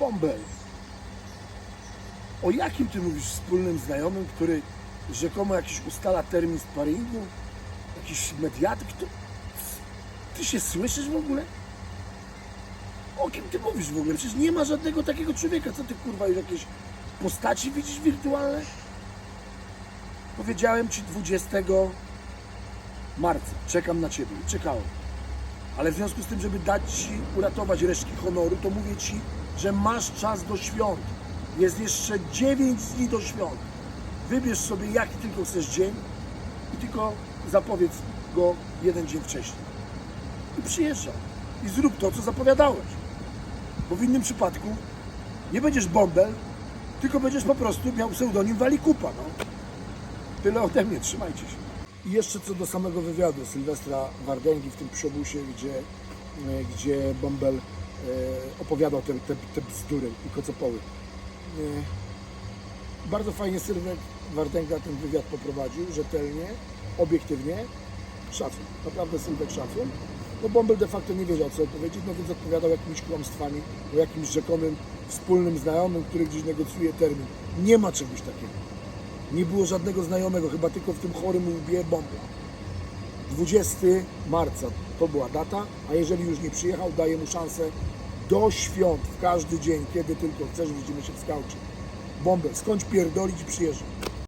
Bąbel. O jakim ty mówisz wspólnym znajomym, który rzekomo jakiś ustala termin sparingu? Jakiś mediator? Kto... Ty się słyszysz w ogóle? O kim ty mówisz w ogóle? Przecież nie ma żadnego takiego człowieka. Co ty kurwa już jakieś postaci widzisz wirtualne? Powiedziałem ci 20 marca. Czekam na ciebie. Czekałem. Ale w związku z tym, żeby dać ci uratować resztki honoru, to mówię ci, że masz czas do świąt. Jest jeszcze 9 dni do świąt. Wybierz sobie jaki tylko chcesz dzień i tylko zapowiedz go jeden dzień wcześniej. I przyjeżdżaj. I zrób to, co zapowiadałeś. Bo w innym przypadku nie będziesz bąbel, tylko będziesz po prostu miał pseudonim Walikupa. No. Tyle ode mnie, trzymajcie się. I jeszcze co do samego wywiadu Sylwestra Wardęgi w tym psiobusie, gdzie, e, gdzie Bąbel opowiadał te, te, te bzdury i kocopoły. E, bardzo fajnie Sylwek Wardęga ten wywiad poprowadził, rzetelnie, obiektywnie. Szacun, naprawdę Sylwek szacun. No Bąbel de facto nie wiedział co odpowiedzieć, no więc odpowiadał jakimiś kłamstwami o jakimś rzekomym wspólnym znajomym, który gdzieś negocjuje termin. Nie ma czegoś takiego. Nie było żadnego znajomego, chyba tylko w tym chorym łbie bomby. 20 marca to była data, a jeżeli już nie przyjechał, daję mu szansę do świąt, w każdy dzień, kiedy tylko chcesz, widzimy się w skaucie. Bombę, skądś pierdolić i przyjeżdżaj.